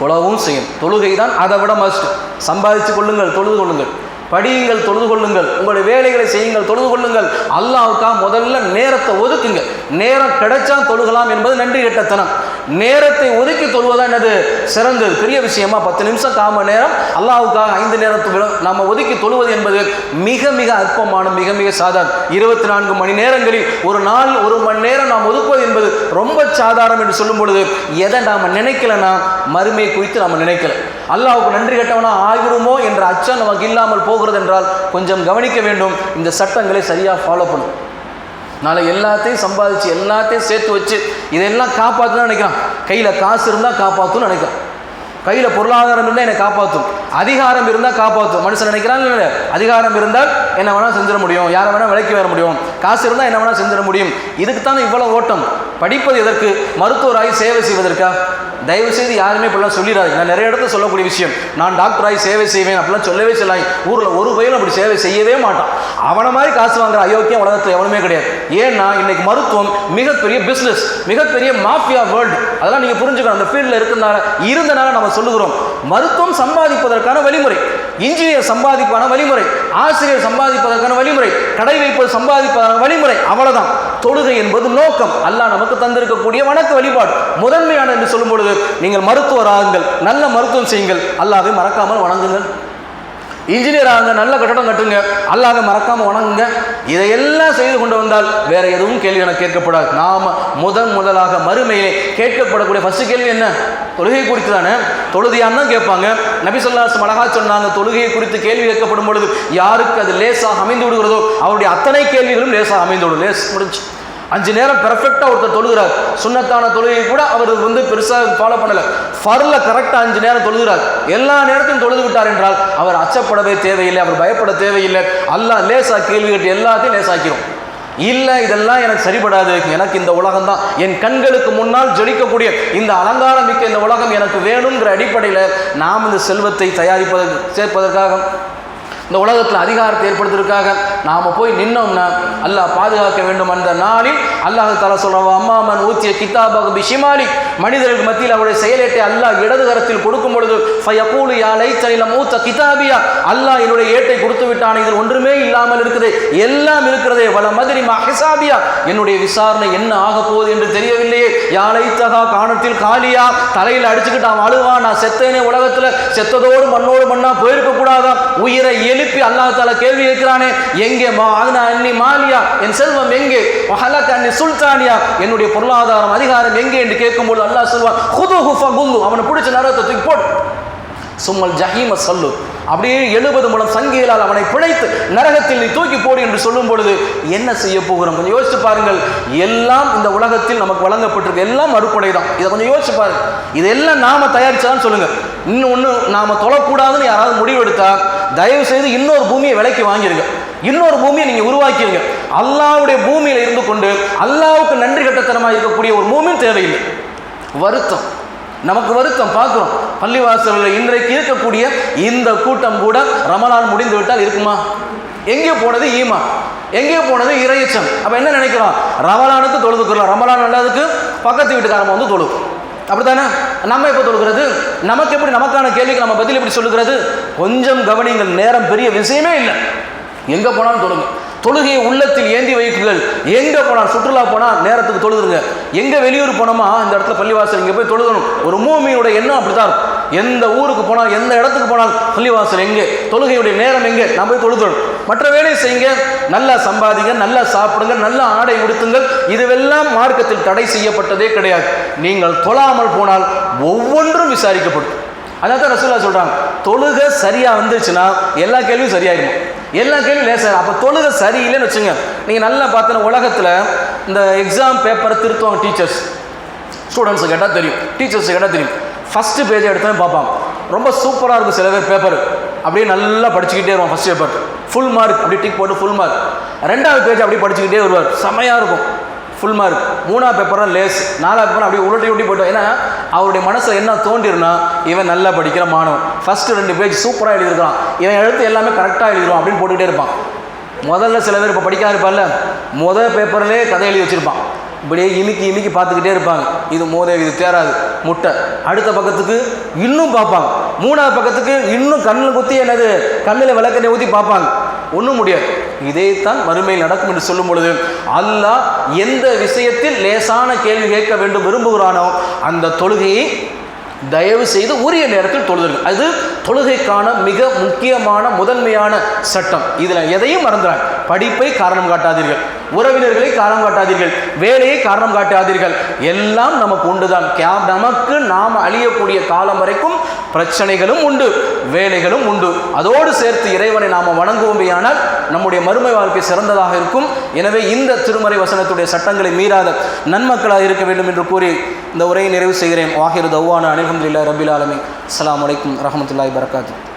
Speaker 1: தொழவும் செய்யும். தொழுகை தான் அதை விட மஸ்ட் சம்பாதிச்சு கொள்ளுங்கள் தொழுது கொள்ளுங்கள். படியுங்கள் தொழுது கொள்ளுங்கள். உங்களுடைய வேலைகளை செய்யுங்கள் தொழுது கொள்ளுங்கள். அல்லாவுக்காக முதல்ல நேரத்தை ஒதுக்குங்க. நேரம் கிடைச்சா தொழுகலாம் என்பது நன்றி கெட்டத்தனம். நேரத்தை ஒதுக்கி தொழுவதான் என்னது? சிறந்தது. பெரிய விஷயமா பத்து நிமிஷம் காம நேரம் அல்லாவுக்காக ஐந்து நேரத்து நம்ம ஒதுக்கி தொழுவது என்பது மிக மிக அற்பமான மிக மிக சாதாரணம் இருபத்தி நான்கு மணி நேரங்களில் ஒரு நாள் ஒரு மணி நேரம் நாம் ஒதுக்குவது என்பது ரொம்ப சாதாரணம் என்று சொல்லும் பொழுது எதை நாம் நினைக்கலனா மறுமையை குறித்து நாம் நினைக்கல. அல்லாவுக்கு நன்றி கட்டவனா ஆகிருமோ என்ற அச்சம் நமக்கு இல்லாமல் போகிறது என்றால் கொஞ்சம் கவனிக்க வேண்டும். இந்த சட்டங்களை சரியாக ஃபாலோ பண்ணும் நாளை எல்லாத்தையும் சம்பாதிச்சு எல்லாத்தையும் சேர்த்து வச்சு இதெல்லாம் காப்பாற்றணும்னு நினைக்கிறான். கையில் காசு இருந்தால் காப்பாற்றணும்னு நினைக்கிறான். கையில் பொருளாதாரம் இருந்தால் என்னை காப்பாற்றும் அதிகாரம் இருந்தால் காப்பாற்றும் மனுஷன் நினைக்கிறான் இல்லை அதிகாரம் இருந்தால் என்ன வேணால் செஞ்சிட முடியும். யாரை வேணால் விலைக்கு வர முடியும். காசு இருந்தால் என்ன வேணால் செஞ்சிட முடியும். இதுக்கு தானே இவ்வளோ ஓட்டம். படிப்பது எதற்கு? மருத்துவராகி சேவை செய்வதற்கா? தயவு செய்து யாருமே இப்படிலாம் சொல்லிடாது நான் நிறைய இடத்துல சொல்லக்கூடிய விஷயம் நான் டாக்டராகி சேவை செய்வேன் அப்படிலாம் சொல்லவே சொல்லாங்க ஊரில் ஒரு பயிலும் அப்படி சேவை செய்யவே மாட்டான். அவனை மாதிரி காசு வாங்குற அயோக்கியம் உலகத்தில் எவனுமே கிடையாது. ஏன்னா இன்னைக்கு மருத்துவம் மிகப்பெரிய பிஸ்னஸ் மிகப்பெரிய மாஃபியா வேர்ல்டு அதெல்லாம் நீங்கள் புரிஞ்சுக்கணும். அந்த ஃபீல்டில் இருக்கிறனால இருந்தனால நம்ம சொல்லுகிறோம். மருத்துவம் சம்பாதிப்பதற்கான வழிமுறை இன்ஜினியர் சம்பாதிப்பான வழிமுறை ஆசிரியர் சம்பாதிப்பதற்கான வழிமுறை கடை வைப்பது சம்பாதிப்பதற்கான வழிமுறை அவ்வளவுதான். தொழுகை என்பது நோக்கம். அல்லாஹ் நமக்கு தந்திருக்கக்கூடிய வணக்க வழிபாடு. முதன்மையான என்று சொல்லும் பொழுது நீங்கள் மருத்துவர் ஆகுங்கள். நல்ல மருத்துவம் செய்யுங்கள். அல்லாவே மறக்காமல் வணங்குங்கள். இன்ஜினியர் ஆகுங்க நல்ல கட்டடம் கட்டுங்க. அல்லாத மறக்காம வணங்குங்க. இதையெல்லாம் செய்து கொண்டு வந்தால் வேற எதுவும் கேள்வி எனக்கு கேட்கப்படாது. நாம முதன் முதலாக மறுமையிலே கேட்கப்படக்கூடிய ஃபஸ்ட்டு கேள்வி என்ன? தொழுகை குறித்து தானே? தொழுதியான்னு தான் கேட்பாங்க. நபிசல்லாஸ் சொல்லாஸ் சொன்னாங்க. தொழுகையை குறித்து கேள்வி கேட்கப்படும் பொழுது யாருக்கு அது லேசாக அமைந்து விடுகிறதோ அவருடைய அத்தனை கேள்விகளும் லேசாக அமைந்து விடும். லேஸ் முடிஞ்சு. அஞ்சு நேரம் பெர்ஃபெக்டாக ஒருத்தர் தொழுகிறார். சுண்ணத்தான தொழுகை கூட அவர் வந்து பெருசாக ஃபாலோ பண்ணலை. ஃபர்ல கரெக்டாக அஞ்சு நேரம் தொழுகிறார். எல்லா நேரத்தையும் தொழுது விட்டார் என்றால் அவர் அச்சப்படவே தேவையில்லை அவர் பயப்பட தேவையில்லை. அல்லாஹ் லேசா கேள்வி கேட்டு எல்லாத்தையும் லேசாக்கிறோம் இல்லை இதெல்லாம் எனக்கு சரிபடாது. எனக்கு இந்த உலகம் தான். என் கண்களுக்கு முன்னால் ஜொலிக்கக்கூடிய இந்த அலங்காரம் மிக்க இந்த உலகம் எனக்கு வேணுங்கிற அடிப்படையில் நாம் இந்த செல்வத்தை தயாரிப்பதற்கு சேர்ப்பதற்காக இந்த உலகத்தில் அதிகாரத்தை ஏற்படுத்துவதற்காக நாம போய் நின்னோம்னா அல்லாஹ் பாதுகாக்க வேண்டும் அந்த நாளில். அல்லாஹ் தலா சொல்றவா அம்மாமன் ஊத்திய கிதாபக பிஷிமாலி. மனிதர்கள் மத்தியில் அவருடைய செயலேட்டை அல்லாஹ் இடது கரத்தில் கொடுக்கும் பொழுது ஃபயகூலு யா லைத்தனில மூத்த கிதாபியா அல்லாஹ் என்னுடைய ஏட்டை கொடுத்து விட்டான் இதில் ஒன்றுமே இல்லாமல் இருக்குது. எல்லாம் இருக்கிறதே வள மதுரி மஹிசாபியா என்னுடைய விசாரணை என்ன ஆக போகுது என்று தெரியவில்லையே. யாழை தகா காணத்தில் காலியா. தலையில் அடிச்சுக்கிட்டான் அழுவான் நான் செத்தேனே உலகத்துல. செத்ததோடு மண்ணோடு மண்ணா போயிருக்க உயிரை எழுப்பி அல்லாஹ் தாலா கேள்வி கேட்கிறானே எங்கே? மா அக்னா அன்னி மாலியா? என் செல்வம் எங்கே? மஹலக் அன்னி சுல்தானியா? என்னுடைய பொருளாதாரம் அதிகாரம் எங்கே என்று கேட்கும்போது அல்லாஹ் சொல்வான் ஹுது ஹுஃபா குந்து அவனை பிடிச்ச நேரத்தை தூக்கி போடு. சும்மல் ஜஹீம சொல்லு. அப்படியே எழுபது மூலம் சங்கிகளால் அவனை பிழைத்து நரகத்தில் நீ தூக்கி போடு என்று சொல்லும் பொழுது என்ன செய்ய போகிறோம்? கொஞ்சம் யோசிச்சு பாருங்கள். எல்லாம் இந்த உலகத்தில் நமக்கு வழங்கப்பட்டிருக்கு எல்லாம் அறுப்படை தான் இதை கொஞ்சம் யோசிச்சு பாருங்க இதெல்லாம் நாம தயாரிச்சாதான் சொல்லுங்க. இன்னும் ஒன்று தொழக்கூடாதுன்னு யாராவது முடிவு எடுத்தால் தயவு செய்து இன்னொரு பூமியை விலைக்கு வாங்கிடுங்க இன்னொரு பூமியை நீங்கள் உருவாக்கிடுங்க அல்லாவுடைய பூமியில் இருந்து கொண்டு அல்லாவுக்கு நன்றி கட்டத்தனமாக இருக்கக்கூடிய ஒரு பூமியும் தேவையில்லை. வருத்தம். நமக்கு வருத்தம் பார்க்குறோம். பள்ளிவாசலில் இன்றைக்கு இருக்கக்கூடிய இந்த கூட்டம் கூட ரமலான் முடிந்து விட்டால் இருக்குமா? எங்கே போனது ஈமா. எங்கே போனது இறையச்சம். அப்போ என்ன நினைக்கிறோம்? ரமலானுக்கு தொழுதுக்கிறோம் ரமலான் நல்லதுக்கு பக்கத்து வீட்டுக்காரங்க வந்து தொழு அப்படித்தானே? நம்ம எப்போ தொழுகிறது? நமக்கு எப்படி நமக்கான கேள்விக்கு நம்ம பதில் எப்படி சொல்லுகிறது? கொஞ்சம் கவனிங்கள் நேரம் பெரிய விஷயமே இல்லை. எங்கே போனாலும் தொழுங்க. தொழுகையை உள்ளத்தில் ஏந்தி வைக்குங்கள் எங்கே போனால் சுற்றுலா போனால் நேரத்துக்கு தொழுதுருங்க. எங்கே வெளியூர் போனோமா இந்த இடத்துல பள்ளிவாசல் இங்கே போய் தொழுகணும். ஒரு மூமியோட எண்ணம் அப்படித்தான் இருக்கும். எந்த ஊருக்கு போனால் எந்த இடத்துக்கு போனால் பள்ளிவாசல் எங்கே? தொழுகையுடைய நேரம் எங்கே? நான் போய் தொழுதணும் மற்ற வேலையை செய்யுங்க. நல்லா சம்பாதிங்க நல்லா சாப்பிடுங்க நல்ல ஆடை உடுத்துங்கள். இதுவெல்லாம் மார்க்கத்தில் தடை செய்யப்பட்டதே கிடையாது. நீங்கள் தொழாமல் போனால் ஒவ்வொன்றும் விசாரிக்கப்படும். அதான் தான் ரசூல்லா சொல்கிறாங்க தொழுகை சரியாக வந்துருச்சுன்னா எல்லா கேள்வியும் சரியாயிடும் எல்லா கேள்வியும் லேசாக அப்போ தொழுகை சரியில்லைன்னு வச்சுங்க. நீங்கள் நல்லா பார்த்தோன்னா உலகத்தில் இந்த எக்ஸாம் பேப்பரை திருத்துவாங்க டீச்சர்ஸ் ஸ்டூடெண்ட்ஸு கேட்டால் தெரியும். டீச்சர்ஸு கேட்டால் தெரியும். ஃபஸ்ட்டு பேஜை எடுத்தோன்னு பார்ப்பாங்க. ரொம்ப சூப்பராக இருக்கும் சில பேர் பேப்பர் அப்படியே நல்லா படிச்சுக்கிட்டே வருவான் ஃபஸ்ட் பேப்பர் ஃபுல் மார்க் அப்படி டிக் போட்டு ஃபுல் மார்க் ரெண்டாவது பேஜ் அப்படியே படிச்சுக்கிட்டே வருவார். செமையாக இருக்கும். ஃபுல் மார்க் மூணாவது பேப்பராக லேஸ் நாலாவது பேப்பர் அப்படியே உருட்டி உருட்டி போயிட்டு ஏன்னா அவருடைய மனசில் என்ன தோன்றிருந்தா இவன் நல்லா படிக்கிற மாணவன். ஃபஸ்ட்டு ரெண்டு பேஜ் சூப்பராக எழுதியிருக்கான் இவன் எழுத்து எல்லாமே கரெக்டாக எழுதிடுவான் அப்படின்னு போட்டுக்கிட்டே இருப்பான். முதல்ல சில பேர் இப்போ படிக்காத இருப்பார்ல முதல் பேப்பர்லேயே கதை எழுதி வச்சுருப்பான். இப்படியே இமிக்கி இமிக்கி பார்த்துக்கிட்டே இருப்பாங்க. இது மோதே இது தேராது முட்டை. அடுத்த பக்கத்துக்கு இன்னும் பார்ப்பாங்க. மூணாவது பக்கத்துக்கு இன்னும் கண்ணில் குத்தி என்னது கண்ணில் விளக்கெண்ணெய் ஊற்றி பார்ப்பாங்க. ஒன்றும் முடியாது. இதைத்தான் மறுமையில் நடக்கும் என்று சொல்லும் பொழுது அல்லாஹ் எந்த விஷயத்தில் லேசான கேள்வி கேட்க வேண்டும் விரும்புகிறானோ அந்த தொழுகையை தயவு செய்து உரிய நேரத்தில் தொழுதுங்கள் அது தொழுகைக்கான மிக முக்கியமான முதன்மையான சட்டம். இதில் எதையும் மறந்துறாங்க படிப்பை காரணம் காட்டாதீர்கள். உறவினர்களை காரணம் காட்டாதீர்கள். வேலையை காரணம் காட்டாதீர்கள். எல்லாம் நமக்கு உண்டுதான். நமக்கு நாம் அழியக்கூடிய காலம் வரைக்கும் பிரச்சனைகளும் உண்டு வேலைகளும் உண்டு. அதோடு சேர்த்து இறைவனை நாம் வணங்குவோமையானால் நம்முடைய மறுமை வாழ்க்கை சிறந்ததாக இருக்கும். எனவே இந்த திருமறை வசனத்துடைய சட்டங்களை மீறாத நன்மக்களாக இருக்க வேண்டும் என்று கூறி இந்த உரையை நிறைவு செய்கிறேன். வாஹிரு தௌவான அனில்ஹம்துல்லா ரபில் ஆலமி அஸ்லாம் வலைக்கம் ரஹமத்துல்லாய் பரகாத்து